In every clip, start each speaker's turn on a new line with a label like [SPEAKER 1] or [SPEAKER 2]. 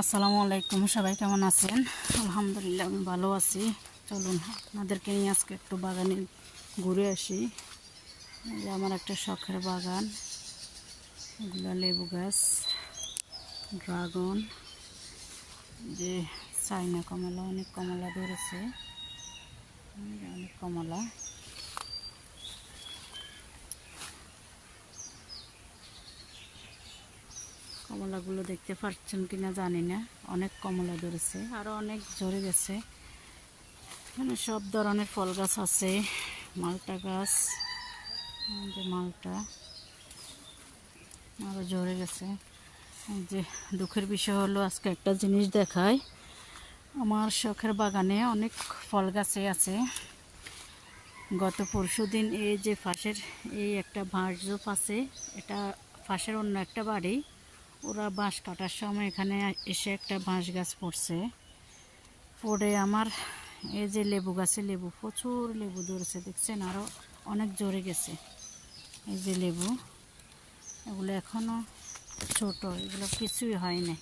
[SPEAKER 1] আসসালামু আলাইকুম, সবাই কেমন আছেন? আলহামদুলিল্লাহ, আমি ভালো আছি। চলুন, আপনাদেরকে নিয়ে আজকে একটু বাগানে ঘুরে আসি। আমার একটা শখের বাগান, এগুলো লেবু গাছ, ড্রাগন যে চাইনা কমলা, অনেক কমলা ধরেছে। অনেক কমলা। কমলাগুলো দেখতে পাচ্ছেন কিনা জানি না। অনেক কমলা ধরেছে আরও অনেক ঝরে গেছে। এখানে সব ধরনের ফল গাছ আছে, মালটা গাছ যে মালটা আরও ঝরে গেছে। যে দুঃখের বিষয় হলো, আজকে একটা জিনিস দেখায় আমার শখের বাগানে অনেক ফল গাছে আছে। গত পরশু দিন এই যে ফাঁসের, এই একটা বাঁশ আছে, এটা ফাঁসের অন্য একটা বাড়ি। ওরা বাঁশ কাটার সময় এখানে এসে একটা বাঁশ গাছ পড়ছে। পড়ে আমার এই যে লেবু গাছে লেবু, প্রচুর লেবু ধরেছে, দেখছেন? আরও অনেক জোরে গেছে এই যে লেবু। এগুলো এখনও ছোট, এগুলো কিছুই হয় না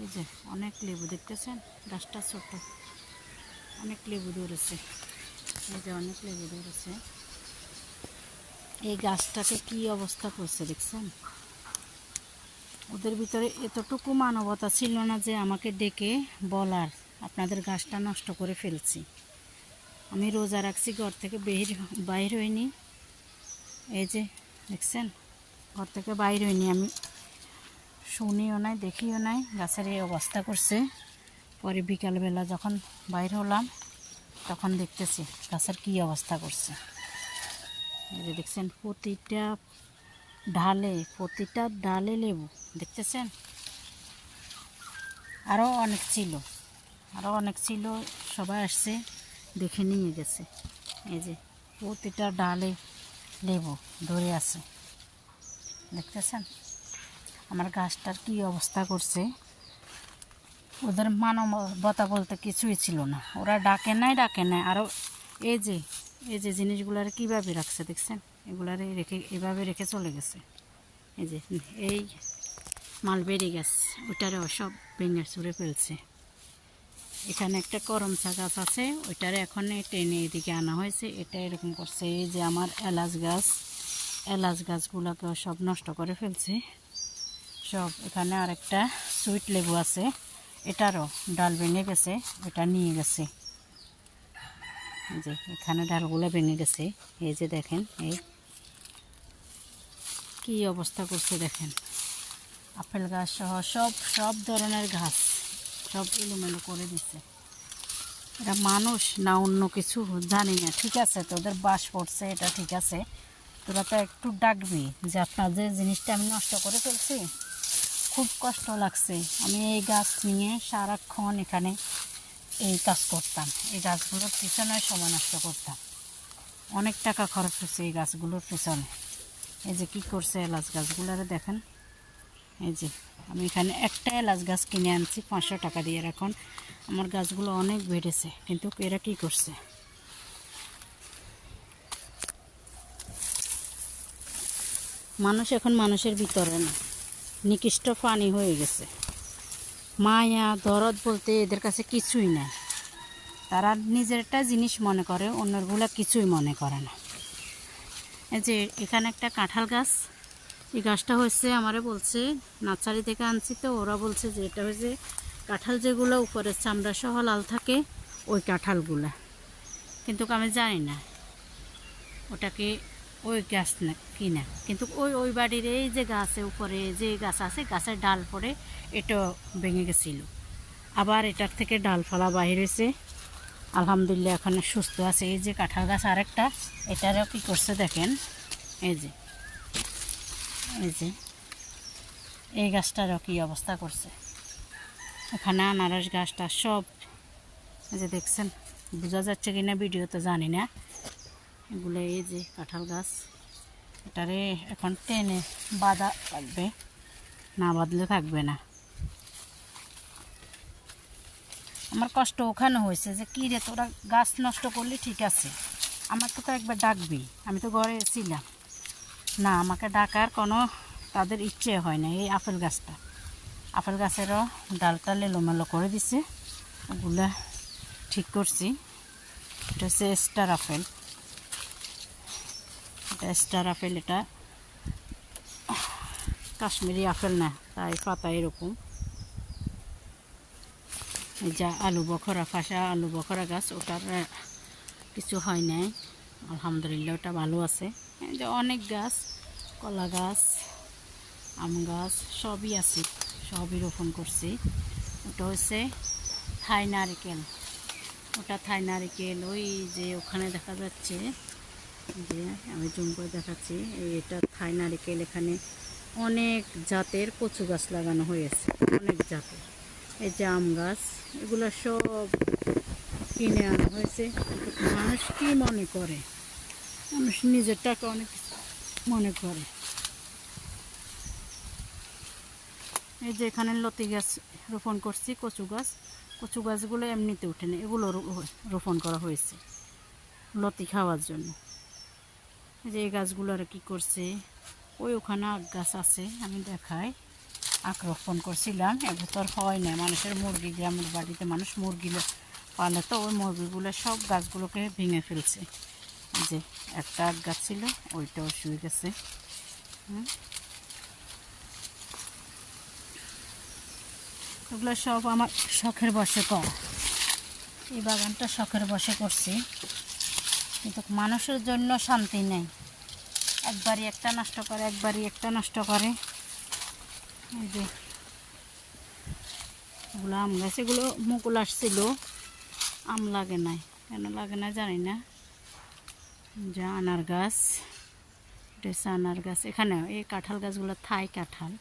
[SPEAKER 1] এই যে অনেক লেবু, দেখতেছেন? গাছটা ছোট। অনেক লেবু ধরেছে। এই যে অনেক লেবু ধরেছে। এই গাছটাকে কি অবস্থা করছে, দেখছেন? ওদের ভিতরে এতটুকু মানবতা ছিল না যে আমাকে ডেকে বলার। আপনাদের গাছটা নষ্ট করে ফেলছি। আমি রোজা রাখছি, ঘর থেকে বের বাইর হইনি। এই যে, দেখছেন? ঘর থেকে বাইর হইনি আমি। শুনিও নাই, দেখিও নাই, গাছের এই অবস্থা করছে। পরে বিকালবেলা যখন বাইর হলাম, তখন দেখতেছি গাছের কি অবস্থা করছে। এই যে, দেখছেন? প্রতিটা ঢালে প্রতিটা ডালে লেবু। দেখতেছেন? আরও অনেক ছিল। আরও অনেক ছিল, সবাই আসছে, দেখে নিয়ে গেছে। এই যে, প্রতিটা ডালে লেবু ধরে আছে। দেখতেছেন? আমার গাছটার কি অবস্থা করছে? ওদের মানবতা বলতে কিছুই ছিল না। ওরা ডাকে নাই ডাকে নাই। আরও এই যে এই যে জিনিসগুলার কীভাবে রাখছে, দেখছেন? এগুলারে রেখে, এভাবে রেখে চলে গেছে। এই যে, এই মালবেরি গাছ ওইটারেও সব ভেঙে চুরে ফেলছে। এখানে একটা করমচা গাছ আছে, ওইটারে এখন টেনে এদিকে আনা হয়েছে। এটা এরকম করছে, এই যে আমার এলাচ গাছ, এলাচ গাছগুলোকেও সব নষ্ট করে ফেলছে। সব এখানে আরেকটা সুইট লেবু আছে, এটারও ডাল ভেঙে গেছে ওটা নিয়ে গেছে। যে এখানে ডালগুলো ভেঙে গেছে, এই যে দেখেন, এই কি অবস্থা করছে দেখেন। আপেল গাছ সহ সব সব ধরনের ঘাস, সব এলোমেলো করে দিছে। এটা মানুষ না অন্য কিছু জানি না, ঠিক আছে? তোদের বাস পড়ছে, এটা ঠিক আছে। তোরা তো একটু ডাকবি যে আপনার যে জিনিসটা আমি নষ্ট করে ফেলছি, খুব কষ্ট লাগছে। আমি এই গাছ নিয়ে সারাক্ষণ এখানে এই কাজ করতাম, এই গাছগুলোর পিছনে সময় নষ্ট করতাম। অনেক টাকা খরচ হচ্ছে এই গাছগুলোর পিছনে। এই যে কি করছে এলাচ গাছগুলোরে দেখেন। এই যে, আমি এখানে একটা এলাচ গাছ কিনে আনছি, পাঁচশো টাকা দিয়ে। এখন আমার গাছগুলো অনেক বেড়েছে, কিন্তু এরা কি করছে? মানুষ এখন মানুষের ভিতরে না, নিকৃষ্ট প্রাণী হয়ে গেছে। মায়া, দরদ বলতে এদের কাছে কিছুই নাই। তারা নিজেরটা জিনিস মনে করে অন্যগুলা কিছুই মনে করে না। এই যে, এখানে একটা কাঁঠাল গাছ। এই গাছটা হয়েছে, আমারে বলছে, নার্সারি থেকে আনছি তো, ওরা বলছে যে এটা হয়েছে কাঁঠাল যেগুলো উপরে চামড়া সহ লাল থাকে, ওই কাঁঠালগুলা। কিন্তু আমি জানি না ওটাকে ওই গাছ না, কি না। কিন্তু ওই ওই বাড়ির এই যে গাছে উপরে যে গাছ আছে, গাছের ডাল পরে এটা ভেঙে গেছিল। আবার এটার থেকে ডালফালা বাহির হয়েছে। আলহামদুলিল্লাহ এখন সুস্থ আছে। এই যে কাঁঠাল গাছ আরেকটা, এটারও কী করছে দেখেন, এই যে। এই যে, এই গাছটারও কী অবস্থা করছে? এখানে আনারস গাছটা সব যে দেখছেন, বোঝা যাচ্ছে কি না ভিডিও তো জানি না। এগুলো এই যে কাঁঠাল গাছ, এটারে এখন টেনে বাঁধা লাগবে না বাঁধলে থাকবে না। আমার কষ্ট ওখানে হয়েছে যে কী রে, তোরা গাছ নষ্ট করলে ঠিক আছে। আমার তো তো একবার ডাকবি, আমি তো ঘরে ছিলাম। না, আমাকে ডাকার কোনো তাদের ইচ্ছে হয় না এই আপেল গাছটা। আপেল গাছেরও ডালটা এলোমেলো করে দিছে, ওগুলা ঠিক করছি। এটা হচ্ছে স্টার আপেল। এটা স্টার আপেল, এটা কাশ্মীরি আপেল না, তাই পাতা এরকম। এই যা আলু বখরা ফাঁসা আলু বখরা গাছ, ওটার কিছু হয় নাই। আলহামদুলিল্লাহ, ওটা ভালো আছে। যে অনেক গাছ কলা গাছ, আম গাছ, সবই আছে, সবই রোপণ করছি। ওটা হচ্ছে থাই নারিকেল। ওটা থাই নারিকেল, ওই যে ওখানে দেখা যাচ্ছে, যে আমি জুম করে দেখাচ্ছি এটা থাই নারিকেল, এখানে অনেক জাতের কচু গাছ লাগানো হয়েছে, অনেক জাতের। এই যে আম গাছ, এগুলো সব কিনে আনা হয়েছে। মানুষ কি মনে করে? মানুষ নিজের টাকা অনেক মনে করে। এই যে এখানে লতি গাছ রোপণ করছি, কচু গাছ। কচু গাছগুলো এমনিতে উঠে না, এগুলো রোপণ করা হয়েছে লতি খাওয়ার জন্য। এই যে এই গাছগুলো আর কি করছে, ওই ওখানে আখ গাছ আছে, আমি দেখাই। আখ রোপণ করছিলাম আর হয় না, মানুষের মুরগি, গ্রামের বাড়িতে মানুষ মুরগি পালে তো ওই মুরগিগুলো সব গাছগুলোকে ভেঙে ফেলছে। যে একটা আখ গাছ ছিল, ওইটাও শুয়ে গেছে। এগুলো সব আমার শখের বসে করা। এই বাগানটা শখের বসে করছি। কিন্তু মানুষের জন্য শান্তি নেই। একবারই একটা নষ্ট করে, একবারই একটা নষ্ট করে। এই যে ওগুলো আম গাছ, এগুলো মুকুল আসছিল। আম লাগে নাই। কেন লাগে না জানি না। যে আনার গাছ এটা আনার গাছ এখানে এই কাঁঠাল গাছগুলো থাই কাঁঠাল।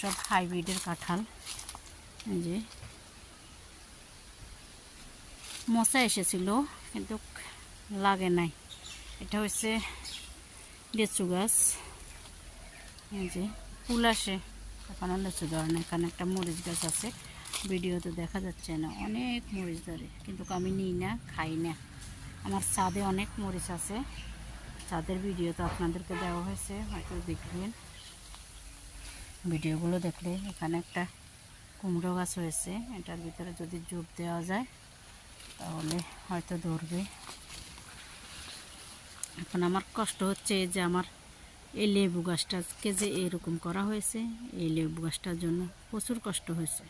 [SPEAKER 1] সব হাইব্রিডের কাঁঠাল। যে। মশা এসেছিল, কিন্তু লাগে নাই। এটা হচ্ছে লিচু গাছ। এই যে, ফুল আসে। এখন লিচু ধরে না, এখানে একটা মরিচ গাছ আছে। ভিডিওতে দেখা যাচ্ছে না, অনেক মরিচ ধরে, কিন্তু আমি নিই না, খাই না। আমার ছাদে অনেক মরিচ আছে। ছাদের ভিডিও তো আপনাদেরকে দেওয়া হয়েছে, হয়তো দেখবেন। ভিডিওগুলো দেখলে এখানে একটা কুমড়ো গাছ হয়েছে, এটার ভিতরে যদি জুপ দেওয়া যায়, তাহলে হয়তো ধরবে। এখন আমার কষ্ট হচ্ছে যে আমার এই লেবু গাছটাকে যে এরকম করা হয়েছে, এই লেবু গাছটার জন্য প্রচুর কষ্ট হয়েছে।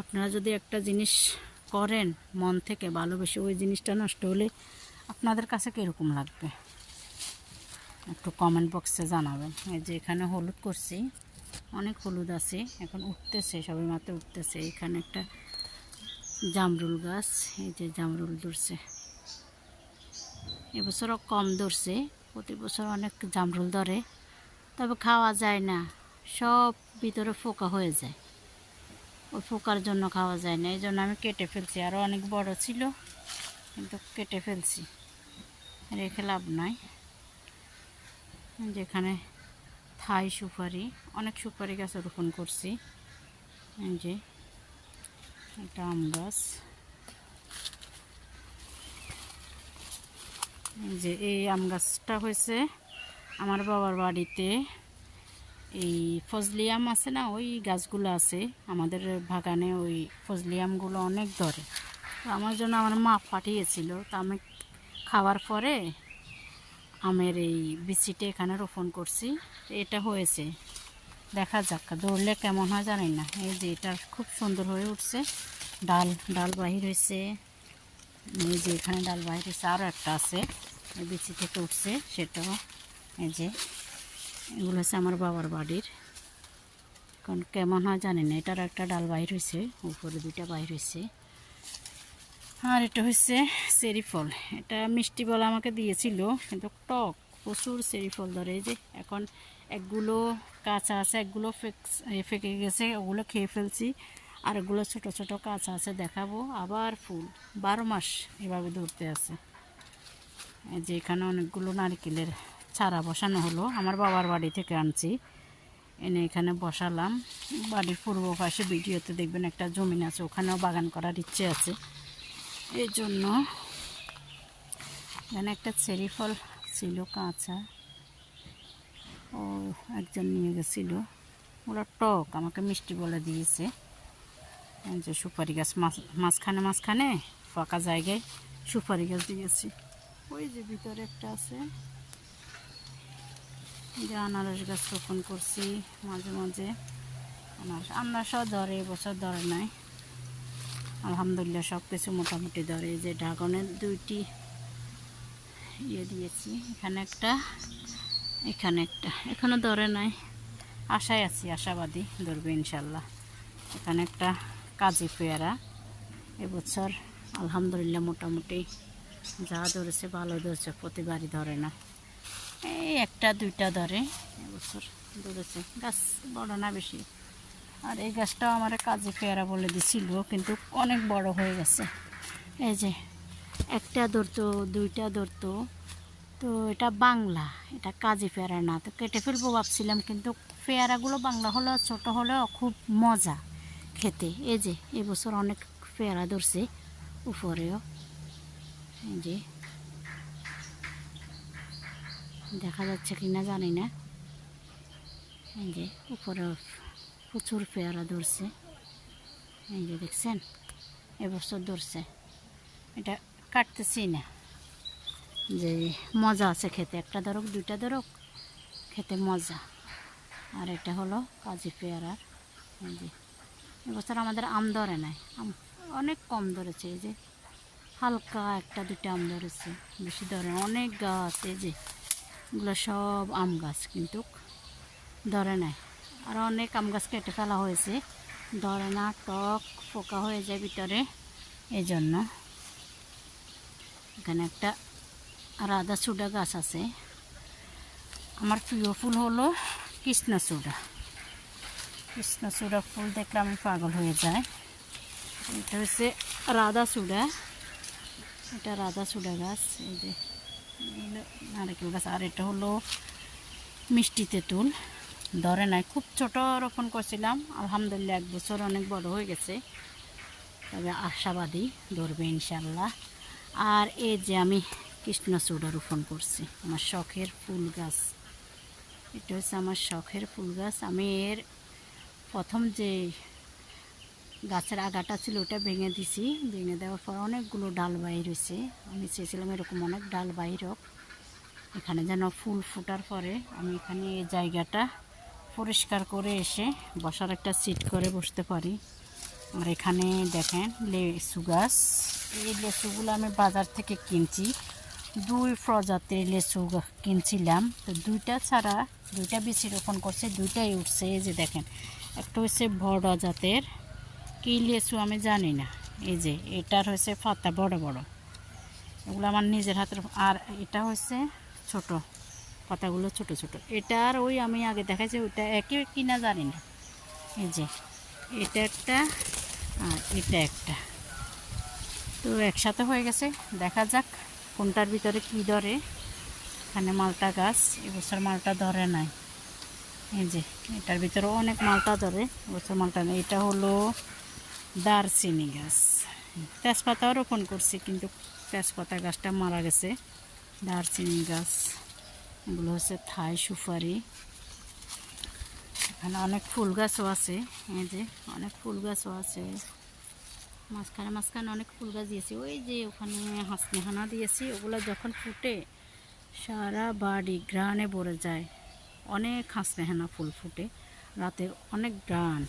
[SPEAKER 1] আপনারা যদি একটা জিনিস করেন মন থেকে ভালোবেসে, ওই জিনিসটা নষ্ট হলে আপনাদের কাছে কীরকম লাগবে? একটু কমেন্ট বক্সে জানাবেন। এই যে এখানে হলুদ করছি, অনেক হলুদ আছে, এখন উঠতেছে সবাই মাত্র উঠতেছে। এখানে একটা জামরুল গাছ, এই যে জামরুল ধরছে। এবছরও কম ধরছে, প্রতি বছর অনেক জামরুল ধরে, তবে খাওয়া যায় না, সব ভিতরে ফোকা হয়ে যায়। ওই ফোকার জন্য খাওয়া যায় না এই জন্য আমি কেটে ফেলছি। আরও অনেক বড় ছিল, কিন্তু কেটে ফেলছি। রেখে লাভ নাই। যেখানে থাই সুপারি, অনেক সুপারি গাছ রোপণ করছি। যে একটা আম গাছ। যে এই আম গাছটা হয়েছে আমার বাবার বাড়িতে। এই ফজলি আম আছে না, ওই গাছগুলো আছে, আমাদের বাগানে ওই ফজলি আমগুলো অনেক ধরে। তো আমার জন্য আমার মা পাঠিয়েছিল, তো আমি খাওয়ার পরে আমের এই বিচিটা এখানে রোপণ করছি। এটা হয়েছে, দেখা যাক দৌড়লে কেমন হয় জানি না। এই যে এটা খুব সুন্দর হয়ে উঠছে, ডাল ডাল বাহির হয়েছে। এই যে এখানে ডাল বাহির হয়েছে, আরও একটা আছে বিচি থেকে উঠছে, সেটাও এই যে এগুলো হচ্ছে আমার বাবার বাড়ির। কারণ কেমন হয় জানি না, এটার একটা ডাল বাইর হয়েছে, উপরে দুইটা বাইর হয়েছে। আর এটা হচ্ছে চেরি ফল। এটা মিষ্টি বলা আমাকে দিয়েছিল, কিন্তু টক, প্রচুর চেরি ফল ধরে। যে এখন একগুলো কাঁচা আছে, একগুলো ফেক- গেছে, ওগুলো খেয়ে ফেলছি। আর এগুলো ছোট ছোট কাঁচা আছে, দেখাবো। আবার ফুল, বারো মাস এভাবে ধরতে আছে। যে এখানে অনেকগুলো নারকেলের চারা বসানো হলো। আমার বাবার বাড়ি থেকে আনছি। এনে এখানে বসালাম। বাড়ির পূর্ব পাশে ভিডিওতে দেখবেন একটা জমিন আছে, ওখানেও বাগান করার ইচ্ছে আছে। এই জন্য এখানে একটা চেরি ফল ছিল, কাঁচা। ও একজন নিয়ে গেছিল। ওগুলো টক, আমাকে মিষ্টি বলে দিয়েছে। যে সুপারি গাছ মাঝ- মাঝখানে মাঝখানে ফাঁকা জায়গায় সুপারি গাছ দিয়েছি। ওই যে ভিতরে একটা আছে। যে আনারস গাছ রোপণ করছি মাঝে মাঝে। আনারস আনারসও ধরে এবছর ধরে নাই। আলহামদুলিল্লাহ সব কিছু মোটামুটি ধরে। যে ড্রাগনের দুইটি ইয়ে দিয়েছি, এখানে একটা এখানে একটা। এখনও ধরে নাই। আশায় আছি, আশাবাদী ধরবে ইনশাল্লাহ এখানে একটা কাজী পেয়ারা। এবছর আলহামদুলিল্লাহ মোটামুটি যা ধরেছে ভালো ধরেছে, প্রতিবারই ধরে না। এই একটা, দুইটা ধরে। এবছর ধরেছে। গাছ বড় না বেশি। আর এই গাছটাও আমার কাজে পেয়ারা বলে দিছিল, কিন্তু অনেক বড় হয়ে গেছে। এই যে, একটা ধরতো, দুইটা ধরতো। তো এটা বাংলা, এটা কাজে পেয়ারা না। তো কেটে ফেলব ভাবছিলাম, কিন্তু পেয়ারাগুলো বাংলা হলেও, ছোট হলেও খুব মজা খেতে। এই যে এবছর অনেক পেয়ারা ধরছে উপরেও। এই যে দেখা যাচ্ছে কি না জানি না। এই যে উপরে প্রচুর পেয়ারা ধরছে। এই যে দেখছেন এবছর ধরছে। এটা কাটতেছি না। যে মজা আছে খেতে। একটা ধরক, দুইটা ধরক, খেতে মজা। আর এটা হলো কাজী পেয়ারার এই যে এবছর আমাদের আম ধরে নাই। আম অনেক কম ধরেছে। এই যে হালকা একটা দুইটা আম ধরেছে। বেশি ধরে অনেক গাছ। এই যে এগুলো সব আম গাছ কিন্তু ধরে নাই। আর অনেক আম গাছ কেটে ফেলা হয়েছে। ধরে না, টক পোকা হয়ে যায় ভিতরে। এই জন্য এখানে একটা রাধা চূড়া গাছ আছে। আমার প্রিয় ফুল হলো কৃষ্ণচূড়া কৃষ্ণচূড়া ফুল দেখলে আমি পাগল হয়ে যায় এটা হচ্ছে রাধা চূড়া। এটা রাধা চূড়া গাছ, এই যে। নারকেল গাছ, আর এটা হলো মিষ্টি তেঁতুল। ধরে নাই, খুব ছোট রোপণ করছিলাম। আলহামদুলিল্লাহ, এক বছর অনেক বড় হয়ে গেছে। তবে আশাবাদী ধরবে ইনশাল্লাহ আর এই যে আমি কৃষ্ণচূড়া রোপণ করছি, আমার শখের ফুল গাছ। এটা হচ্ছে আমার শখের ফুল গাছ। আমি এর প্রথম যে গাছের আগাটা ছিল, ওটা ভেঙে দিছি। ভেঙে দেওয়ার পর অনেকগুলো ডাল বাইর হয়েছে। আমি চেয়েছিলাম এরকম অনেক ডাল বাইর হোক। এখানে যেন ফুল ফোটার পরে আমি এখানে এই জায়গাটা পরিষ্কার করে এসে বসার একটা সিট করে বসতে পারি। আর এখানে দেখেন লেচু গাছ। এই লেচুগুলো আমি বাজার থেকে কিনছি। দুই প্রজাতির লেচু কিনছিলাম। তো দুইটা ছাড়া, দুইটা বেশি রোপণ করছে, দুইটাই উঠছে। এই যে দেখেন, একটা হচ্ছে বড় জাতের কী লেচু আমি জানি না। এই যে, এটার হচ্ছে পাতা বড় বড়। এগুলো আমার নিজের হাতের আর এটা হচ্ছে ছোট, পাতাগুলো ছোট ছোট। এটা আর ওই আমি আগে দেখাইছি, ওইটা একই কিনা জানি না। এই যে, এটা একটা আর এটা একটা। তো একসাথে হয়ে গেছে। দেখা যাক কোনটার ভিতরে কি ধরে। এখানে মালটা গাছ, এবছর মালটা ধরে নাই। এই যে, এটার ভিতরে অনেক মালটা ধরে, এবছর মালটা নেই। এটা হলো দারচিনি গাছ। তেজপাতাও রোপণ করছি, কিন্তু তেজপাতা গাছটা মারা গেছে। দারচিনি গাছ, এগুলো হচ্ছে থাই সুপারি। এখানে অনেক ফুল গাছও আছে, এই যে অনেক ফুল গাছও আছে। মাঝখানে মাঝখানে অনেক ফুল গাছ দিয়েছি, ওই যে ওখানে হাসনেহানা দিয়েছি, ওগুলো যখন ফুটে সারা বাড়ি গ্রানে ভরে যায়। অনেক হাসনেহানা ফুল ফুটে। রাতে অনেক গ্রান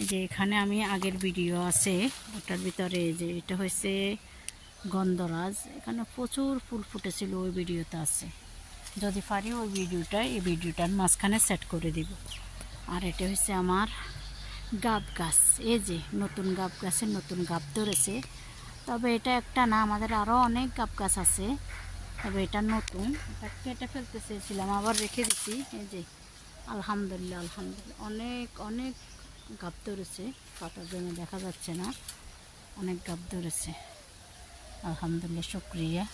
[SPEAKER 1] এই যে এখানে আমি আগের ভিডিও আছে, ওটার ভিতরে যে এটা হয়েছে গন্ধরাজ। এখানে প্রচুর ফুল ফুটেছিল ওই ভিডিওতে আছে। যদি পারি ওই ভিডিওটা, এই ভিডিওটার মাঝখানে সেট করে দিব। আর এটা হচ্ছে আমার গাব গাছ। এই যে নতুন গাব গাছের নতুন গাব ধরেছে। তবে এটা একটা না, আমাদের আরও অনেক গাব গাছ আছে। তবে এটা নতুন। এটা কেটে ফেলতে চেয়েছিলাম, আবার রেখে দিছি। এই যে আলহামদুলিল্লাহ আলহামদুলিল্লাহ। অনেক অনেক গাব ধরেছে। পাতার জন্য দেখা যাচ্ছে না। অনেক গাব ধরেছে। আলহামদুলিল্লাহ, শুক্রিয়া।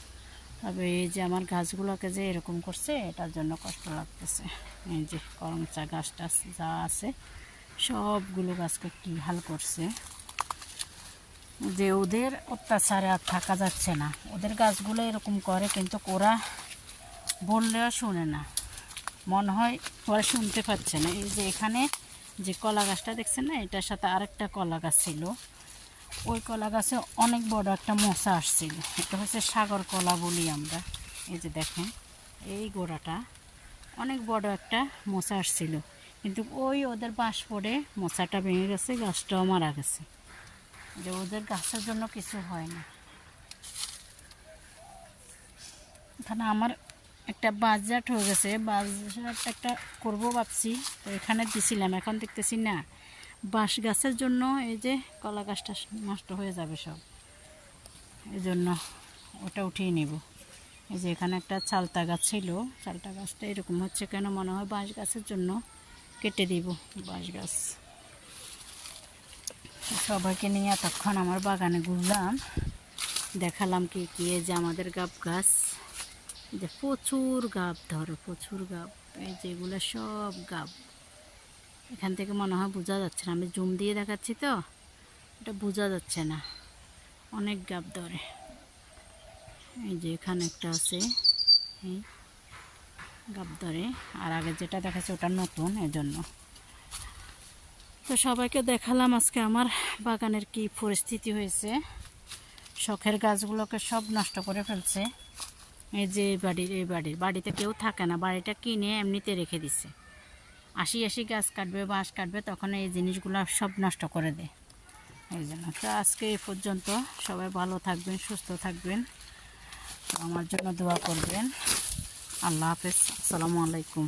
[SPEAKER 1] তবে এই যে আমার গাছগুলোকে যে এরকম করছে, এটার জন্য কষ্ট লাগতেছে। এই যে করমচা গাছটা যা আছে, সবগুলো গাছকে কি হাল করছে। যে ওদের অত্যাচারে আর থাকা যাচ্ছে না। ওদের গাছগুলো এরকম করে, কিন্তু ওরা বললেও শোনে না। মনে হয় ওরা শুনতে পাচ্ছে না। এই যে এখানে যে কলা গাছটা দেখছেন না, এটার সাথে আরেকটা কলা গাছ ছিল। ওই কলা গাছে অনেক বড় একটা মশা আসছিল। এটা হচ্ছে সাগর কলা বলি আমরা। এই যে দেখেন, এই গোড়াটা অনেক বড় একটা মশা আসছিল। কিন্তু ওই ওদের বাঁশ পড়ে মশাটা ভেঙে গেছে, গাছটাও মারা গেছে। যে ওদের গাছের জন্য কিছু হয় না। এখানে আমার একটা বাজাট হয়ে গেছে। বাজাট একটা করব ভাবছি। তো এখানে দিছিলাম, এখন দেখতেছি না। বাঁশ গাছের জন্য এই যে কলা গাছটা নষ্ট হয়ে যাবে সব। এই জন্য ওটা উঠিয়ে নেব। এই যে এখানে একটা চালতা গাছ ছিল। চালতা গাছটা এরকম হচ্ছে কেন মনে হয় বাঁশ গাছের জন্য কেটে দিব বাঁশ গাছ। সবাইকে নিয়ে এতক্ষণ আমার বাগানে ঘুরলাম। দেখালাম কি কি যে আমাদের গাব গাছ। যে প্রচুর গাব ধরে, প্রচুর গাব। এই যেগুলো সব গাব। এখান থেকে মনে হয় বোঝা যাচ্ছে না। আমি জুম দিয়ে দেখাচ্ছি তো। এটা বোঝা যাচ্ছে না। অনেক গাব ধরে। এই যে এখানে একটা আছে। এই গাব ধরে। আর আগে যেটা দেখাচ্ছে ওটা নতুন এজন্য। তো সবাইকে দেখালাম আজকে আমার বাগানের কি পরিস্থিতি হয়েছে। শখের গাছগুলোকে সব নষ্ট করে ফেলছে। এই যে এই বাড়ির এই বাড়ির বাড়িতে কেউ থাকে না, বাড়িটা কিনে এমনিতে রেখে দিছে। আশি আশি গাছ কাটবে, বাঁশ কাটবে, তখন এই জিনিসগুলো সব নষ্ট করে দেয়। এই জন্য তো আজকে এই পর্যন্ত সবাই ভালো থাকবেন, সুস্থ থাকবেন। আমার জন্য দোয়া করবেন। আল্লাহ হাফেজ। আসসালামু আলাইকুম।